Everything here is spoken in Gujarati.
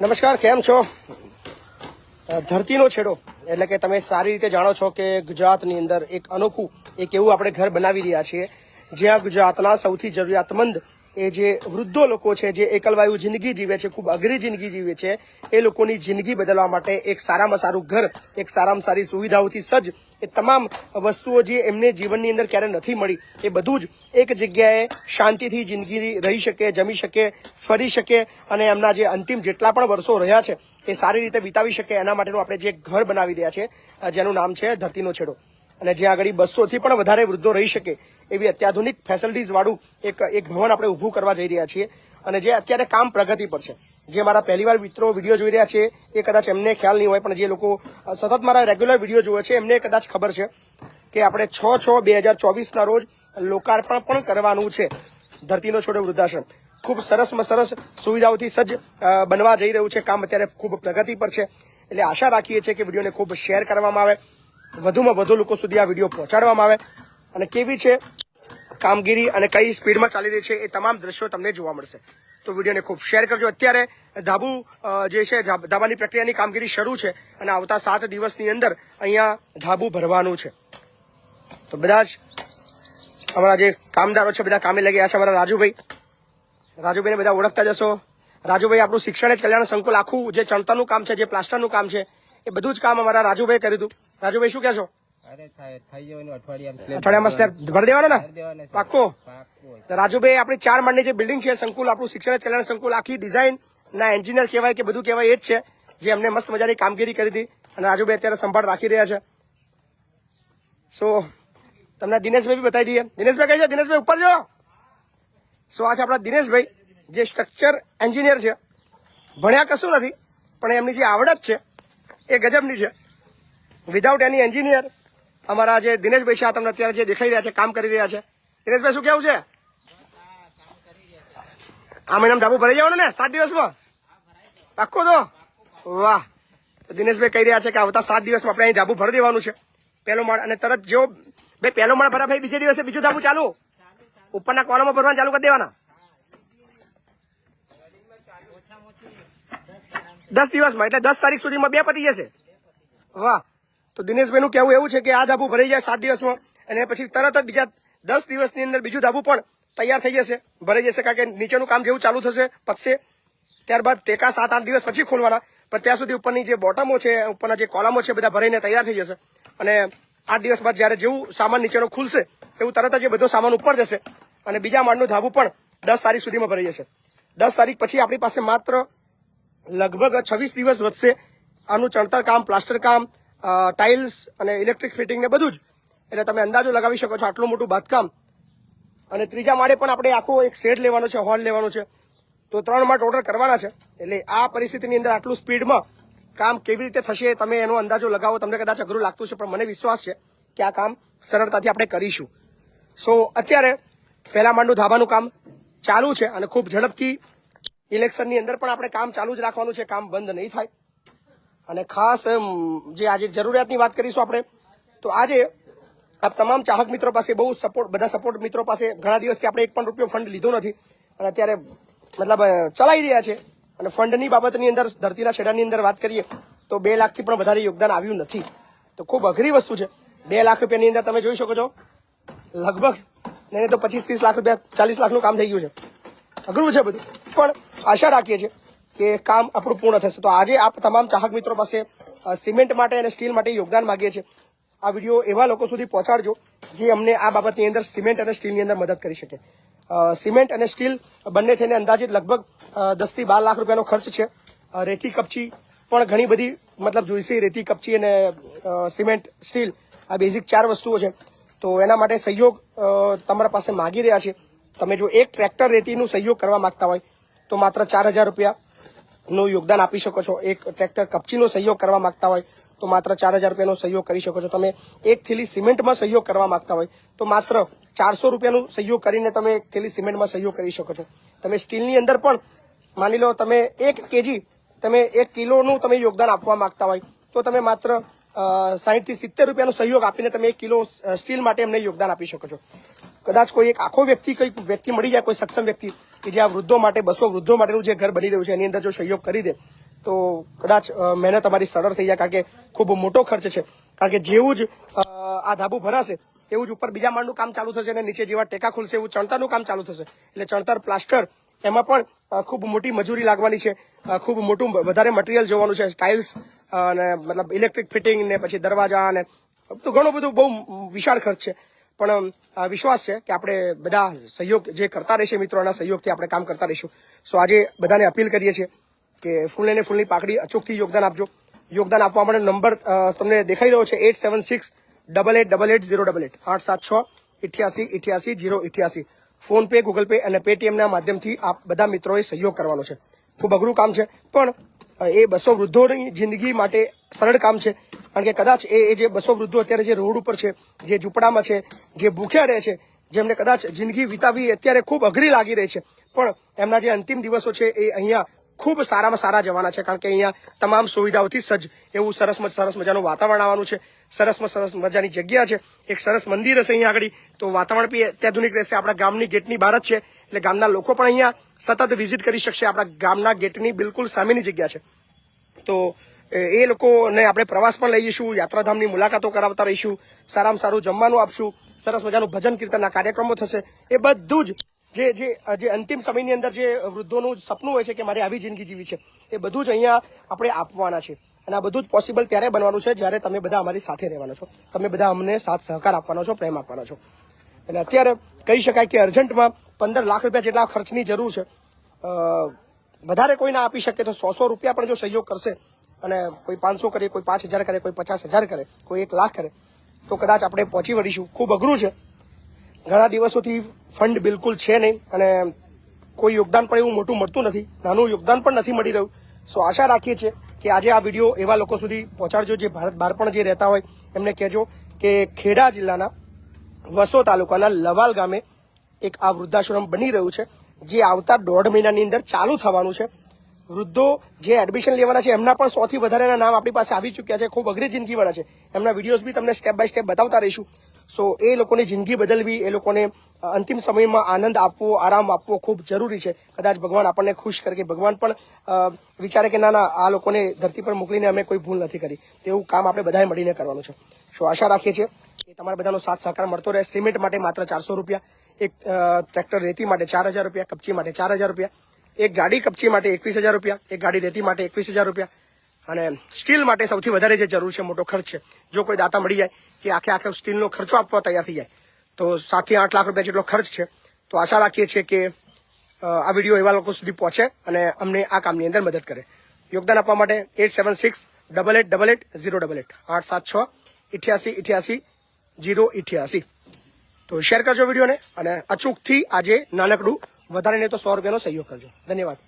નમસ્કાર, કેમ છો? ધરતીનો છેડો. એટલે કે તમે સારી રીતે જાણો છો કે ગુજરાતની અંદર એક અનોખું, એક એવું આપણે ઘર બનાવી રહ્યા છીએ, જ્યાં ગુજરાતના સૌથી જરૂરિયાતમંદ એ જે વૃદ્ધો લોકો છે, જે એકલવાયુ જિંદગી જીવે છે, ખૂબ અઘરી જિંદગી જીવે છે, એ લોકોની જિંદગી બદલવા માટે એક સારામાં સારું ઘર, એક સારામાં સારી સુવિધાઓથી સજ્જ, એ તમામ વસ્તુઓ જે એમને જીવનની અંદર ક્યારે નથી મળી, એ બધું જ એક જગ્યાએ શાંતિથી જિંદગી રહી શકે, જમી શકે, ફરી શકે અને એમના જે અંતિમ જેટલા પણ વર્ષો રહ્યા છે, એ સારી રીતે વિતાવી શકે એના માટેનું આપણે જે ઘર બનાવી રહ્યા છે, જેનું નામ છે ધરતીનો છેડો. અને જ્યાં આગળ બસોથી પણ વધારે વૃદ્ધો રહી શકે એવી અત્યાધુનિક ફેસિલિટીઝવાળું એક એક ભવન આપણે ઊભું કરવા જઈ રહ્યા છીએ. અને જે અત્યારે કામ પ્રગતિ પર છે. જે મારા પહેલીવાર મિત્રો વીડિયો જોઈ રહ્યા છે, એ કદાચ એમને ખ્યાલ નહીં હોય, પણ જે લોકો સતત મારા રેગ્યુલર વીડિયો જોવે છે, એમને કદાચ ખબર છે કે આપણે છ છ, બે હજાર ચોવીસના રોજ લોકાર્પણ પણ કરવાનું છે. ધરતીનો છોડો વૃદ્ધાશ્રમ. ખૂબ સરસમાં સરસ સુવિધાઓથી સજ્જ બનવા જઈ રહ્યું છે. કામ અત્યારે ખૂબ પ્રગતિ પર છે. એટલે આશા રાખીએ છીએ કે વિડીયોને ખૂબ શેર કરવામાં આવે. વધુમાં વધુ લોકો સુધી આ વીડિયો પહોંચાડવામાં આવે. અને કેવી છે કામગીરી અને કઈ સ્પીડમાં ચાલી રહી છે એ તમામ દ્રશ્યો તમને જોવા મળશે. તો વિડીયોને ખૂબ શેર કરજો. અત્યારે ધાબુ જે છે, ધાબ- ધાબાની પ્રક્રિયાની કામગીરી શરૂ છે અને આવતા સાત દિવસની અંદર અહીંયા ધાબુ ભરવાનું છે. તો બધા જ અમારા જે કામદારો છે, બધા કામે લાગ્યા છે અમારા રાજુભાઈ. રાજુભાઈને બધા ઓળખતા જશો. રાજુભાઈ, આપણું શિક્ષણ જ કલ્યાણ સંકુલ આખું જે ચણતરનું કામ છે, જે પ્લાસ્ટરનું કામ છે, એ બધું જ કામ અમારા રાજુભાઈ કર્યું હતું. રાજુભાઈ, શું કહેશો? અરે સાહેબ થઈ જવાનું અઠવાડિયામાં. અઠવાડિયામાં સ્લેબ ભરી દેવાનો ને? પાક્કો? તો રાજુભાઈ આપણી ચાર માળની જે બિલ્ડિંગ છે સંકુલ આપણું શિક્ષણ કલ્યાણ સંકુલ આખી ડિઝાઇન ના એન્જિનિયર કહેવાય કે બધું કહેવાય એ જ છે જે અમને મસ્ત મજાની કામગીરી કરી હતી. અને રાજુભાઈ અત્યારે સંભાળ રાખી રહ્યા છે. સો તમને દિનેશભાઈ બી બતાવી દઈએ. દિનેશભાઈ કઈ છે? દિનેશભાઈ ઉપર જો. સો આ છે આપણા દિનેશભાઈ જે સ્ટ્રક્ચર એન્જિનિયર છે. ભણ્યા કશું નથી પણ એમની જે આવડત છે એ ગજબની છે. વિધાઉટ એની એન્જિનિયર અમારા જે દિનેશભાઈ છે તમને અત્યારે જે દેખાઈ રહ્યા છે, કામ કરી રહ્યા છે. દિનેશભાઈ, શું કેવું છે? આ મહિનામાં ધાબુ ભરાઈ જવાનું ને? સાત દિવસમાં? પાક્કો તો? વાહ. દિનેશભાઈ કહી રહ્યા છે કે આવતા સાત દિવસમાં આપણે અહીં ધાબુ ભરી દેવાનું છે. પહેલો માળ અને તરત જો બે પહેલો માળ ભરા ભાઈ બીજે દિવસે બીજું ધાબુ ચાલુ. ઉપરના કોલમો ભરવાનું ચાલુ કરી દેવાના. દસ દિવસમાં, એટલે દસ તારીખ સુધીમાં બે પતી જશે. વાહ. તો દિનેશભાઈનું કહેવું એવું છે કે આ ધાબુ ભરાઈ જાય સાત દિવસમાં અને પછી તરત જ બીજા દસ દિવસની અંદર બીજું ધાબુ પણ તૈયાર થઈ જશે. ભરાઈ જશે કારણ કે નીચેનું કામ જેવું ચાલુ થશે, પતશે. ત્યારબાદ ટેકા સાત, આઠ દિવસ પછી ખોલવાના. પણ ત્યાં સુધી ઉપરની જે બોટમો છે, ઉપરના જે કોલમો છે, બધા ભરાઈને તૈયાર થઈ જશે. અને આઠ દિવસ બાદ જ્યારે જેવું સામાન નીચેનો ખુલશે, એવું તરત જ એ બધો સામાન ઉપર જશે. અને બીજા માળનું ધાબુ પણ દસ તારીખ સુધીમાં ભરાઈ જશે. દસ તારીખ પછી આપણી પાસે માત્ર લગભગ છવ્વીસ દિવસ વધશે. આનું ચણતર કામ, પ્લાસ્ટર કામ ટાઇલ્સ અને ઇલેક્ટ્રિક ફિટિંગ ને બધું જ. એટલે તમે અંદાજો લગાવી શકો છો આટલું મોટું બાંધકામ. અને ત્રીજા માળે પણ આપણે આખો એક શેડ લેવાનો છે, હોલ લેવાનો છે. તો ત્રણ માળ ટોટલ કરવાના છે. એટલે આ પરિસ્થિતિની અંદર આટલું સ્પીડમાં કામ કેવી રીતે થશે તમે એનો અંદાજો લગાવો. તમને કદાચ અઘરું લાગતું છે પણ મને વિશ્વાસ છે કે આ કામ સરળતાથી આપણે કરીશું. સો અત્યારે પહેલા માંડું ધાબાનું કામ ચાલુ છે અને ખૂબ ઝડપથી ઇલેક્શનની અંદર પણ આપણે કામ ચાલુ જ રાખવાનું છે. કામ બંધ નહીં થાય. અને ખાસ જે આજે જરૂરિયાતની વાત કરીશું આપણે, તો આજે આપ તમામ ચાહક મિત્રો પાસે બહુ સપોર્ટ બધા સપોર્ટ મિત્રો પાસે ઘણા દિવસથી આપણે એક પણ રૂપિયો ફંડ લીધો નથી. અને અત્યારે મતલબ ચલાવી રહ્યા છે. અને ફંડની બાબતની અંદર, ધરતીના છેડાની અંદર વાત કરીએ, તો બે લાખથી પણ વધારે યોગદાન આવ્યું નથી. તો ખૂબ અઘરી વસ્તુ છે. બે લાખ રૂપિયાની અંદર તમે જોઈ શકો છો, લગભગ નહીં, તો પચીસ, ત્રીસ લાખ રૂપિયા, ચાલીસ લાખનું કામ થઈ ગયું છે. અઘરું છે બધું. પણ આશા રાખીએ છીએ કે કામ આપણું પૂર્ણ થશે. તો આજે આપ તમામ ચાહક મિત્રો પાસે સિમેન્ટ માટે અને સ્ટીલ માટે યોગદાન માગીએ છીએ. આ વીડિયો એવા લોકો સુધી પહોંચાડજો જે અમને આ બાબતની અંદર સિમેન્ટ અને સ્ટીલની અંદર મદદ કરી શકે. સિમેન્ટ અને સ્ટીલ બંને થઈને અંદાજિત લગભગ દસથી બાર લાખ રૂપિયાનો ખર્ચ છે. રેતી કપચી પણ ઘણી બધી, મતલબ જોઈશે રેતી કપચી અને સિમેન્ટ, સ્ટીલ આ બેઝિક ચાર વસ્તુઓ છે. તો એના માટે સહયોગ તમારા પાસે માગી રહ્યા છે. તમે જો એક ટ્રેક્ટર રેતીનું સહયોગ કરવા માંગતા હોય, તો માત્ર ચાર હજાર રૂપિયાનું યોગદાન આપી શકો છો. એક ટ્રેક્ટર કપચીનો સહયોગ કરવા માંગતા હોય તો માત્ર ચાર હજાર રૂપિયાનો સહયોગ કરી શકો છો. તમે એક થેલી સિમેન્ટમાં સહયોગ કરવા માંગતા હોય તો માત્ર ચારસો રૂપિયાનું સહયોગ કરીને તમે એક થેલી સિમેન્ટમાં સહયોગ કરી શકો છો. તમે સ્ટીલની અંદર પણ માની લો તમે એક કેજી, તમે એક કિલોનું તમે યોગદાન આપવા માંગતા હોય તો તમે માત્ર સાહીઠથી સિત્તેર રૂપિયાનો સહયોગ આપીને તમે એક કિલો સ્ટીલ માટે એમને યોગદાન આપી શકો છો. કદાચ કોઈ એક આખો વ્યક્તિ, કોઈ વ્યક્તિ મળી જાય, કોઈ સક્ષમ વ્યક્તિ કે જે આ વૃદ્ધો માટે, બસો વૃદ્ધો માટેનું જે ઘર બની રહ્યું છે, એની અંદર જો સહયોગ કરી દે, તો કદાચ મહેનત અમારી સરળ થઈ જાય, કારણ કે ખૂબ મોટો ખર્ચ છે. કારણ કે જેવું જ આ ધાબુ ભરાશે, એવું જ ઉપર બીજા માળનું કામ ચાલુ થશે અને નીચે જેવા ટેકા ખુલશે, એવું ચણતરનું કામ ચાલુ થશે. એટલે ચણતર, પ્લાસ્ટર, એમાં પણ ખૂબ મોટી મજૂરી લાગવાની છે. ખૂબ મોટું વધારે મટીરિયલ જોવાનું છે ટાઇલ્સ અને મતલબ ઇલેક્ટ્રિક ફિટિંગ ને પછી દરવાજા અને તો ઘણું બધું બહુ વિશાળ ખર્ચ છે. પણ વિશ્વાસ છે કે આપણે બધા સહયોગ જે કરતા રહેશે મિત્રોના સહયોગથી આપણે કામ કરતા રહીશું. સો આજે બધાને અપીલ કરીએ છીએ કે ફૂલને ફૂલની પાકડી અચૂકથી યોગદાન આપજો. યોગદાન આપવા માટે નંબર તમને દેખાઈ રહ્યો છે eight seven six double eight double eight zero double eight આઠ સાત છ, ઇઠ્યાસી ઇઠ્યાસી ઝીરો ઇઠ્યાસી. ફોન પે ગૂગલ પે અને પેટીએમના માધ્યમથી આપ બધા મિત્રોએ સહયોગ કરવાનો છે. ખૂબ અઘરું કામ છે, પણ એ બસો વૃદ્ધોની જિંદગી માટે સરળ કામ છે. કારણ કે કદાચ એ જે બસો વૃદ્ધો અત્યારે જે રોડ ઉપર છે, જે ઝૂંપડામાં છે, જે ભૂખ્યા રહે છે, જેમને કદાચ જિંદગી વિતાવી અત્યારે ખૂબ અઘરી લાગી રહી છે. પણ એમના જે અંતિમ દિવસો છે એ અહીંયા ખૂબ સારામાં સારા જવાના છે. કારણ કે અહીંયા તમામ સુવિધાઓથી સજ્જ એવું સરસ સરસ મજાનું વાતાવરણ આવવાનું છે. સરસમાં સરસ મજાની જગ્યા છે. એક સરસ મંદિર હશે અહીંયા આગળ. તો વાતાવરણ બી અત્યાધુનિક રહેશે. આપણા ગામની ગેટની બહાર જ છે. એટલે ગામના લોકો પણ અહીંયા સતત વિઝિટ કરી શકશે. આપણા ગામના ગેટની બિલકુલ સામેની જગ્યા છે. તો, એ લોકોને આપણે પ્રવાસ પણ લઈ જઈશું, યાત્રાધામની મુલાકાતો કરાવતા રહીશું, સારામાં સારું જમવાનું આપશું, સરસ મજાનું ભજન કીર્તનના કાર્યક્રમો થશે. એ બધું જ જે જે જે અંતિમ સમયની અંદર જે વૃદ્ધોનું સપનું હોય છે કે મારે આવી જિંદગી જીવી છે, એ બધું જ અહીંયા આપણે આપવાના છે. અને આ બધું જ પોસિબલ ત્યારે બનવાનું છે જ્યારે તમે બધા અમારી સાથે રહેવાના છો. તમે બધા અમને સાથ સહકાર આપવાનો છો, પ્રેમ આપવાનો છો. એટલે અત્યારે કહી શકાય કે અર્જન્ટમાં પંદર લાખ રૂપિયા જેટલા ખર્ચની જરૂર છે. વધારે કોઈ ના આપી શકે તો સો સો રૂપિયા પણ જો સહયોગ કરશે અને કોઈ પાંચસો કરે, કોઈ પાંચ હજાર કરે, કોઈ પચાસ હજાર કરે, કોઈ એક લાખ કરે, તો કદાચ આપણે પહોંચી વળીશું. ખૂબ અઘરું છે. ઘણા દિવસોથી ફંડ બિલકુલ છે નહીં અને કોઈ યોગદાન પણ એવું મોટું મળતું નથી. નાનું યોગદાન પણ નથી મળી રહ્યું. સો આશા રાખીએ છીએ કે આજે આ વીડિયો એવા લોકો સુધી પહોંચાડજો જે ભારત બહાર પણ જે રહેતા હોય. એમને કહેજો કે ખેડા જિલ્લાના વસો તાલુકાના લવાલ ગામે એક આ વૃદ્ધાશ્રમ બની રહ્યું છે, જે આવતા દોઢ મહિનાની અંદર ચાલુ થવાનું છે. વૃદ્ધો જે એડમિશન લેવાના છે, એમના પણ સૌથી વધારેના નામ આપણી પાસે આવી ચૂક્યા છે, ખૂબ અઘરી જિંદગીવાળા છે. એમના વિડીયોઝ બી તમને સ્ટેપ બાય સ્ટેપ બતાવતા રહીશું. સો એ લોકોની જિંદગી બદલવી, એ લોકોને અંતિમ સમયમાં આનંદ આપવો, આરામ આપવો ખૂબ જરૂરી છે. કદાચ ભગવાન આપણને ખુશ કરે કે ભગવાન પણ વિચારે કે ના ના, આ લોકોને ધરતી પર મોકલીને અમે કોઈ ભૂલ નથી કરી. તેવું કામ આપણે બધાએ મળીને કરવાનું છે. સો આશા રાખીએ છીએ કે તમારા બધાનો સાથ સહકાર મળતો રહે. સિમેન્ટ માટે માત્ર ચારસો રૂપિયા. એક ટ્રેક્ટર રેતી માટે ચાર હજાર રૂપિયા, કપચી માટે ચાર હજાર રૂપિયા, એક ગાડી કપચી માટે એકવીસ હજાર રૂપિયા, એક ગાડી રેતી માટે એકવીસ હજાર રૂપિયા અને સ્ટીલ માટે સૌથી વધારે જે જરૂર છે, મોટો ખર્ચ છે. જો કોઈ દાતા મળી જાય કે આખે આખે સ્ટીલનો ખર્ચો આપવા તૈયાર થઈ જાય, તો સાતથી આઠ લાખ રૂપિયા જેટલો ખર્ચ છે. તો આશા રાખીએ છીએ કે આ વીડિયો એવા લોકો સુધી પહોંચે અને અમને આ કામની અંદર મદદ કરે. યોગદાન આપવા માટે eight seven six double eight double eight zero double eight આઠ સાત છ ઇઠ્યાસી ઇઠ્યાસી જીરો ઇઠ્યાસી. તો શેર કરજો વિડીયોને અને અચૂકથી આજે નાનકડું વધારે નહીં તો સો રૂપિયાનો સહયોગ કરજો. ધન્યવાદ.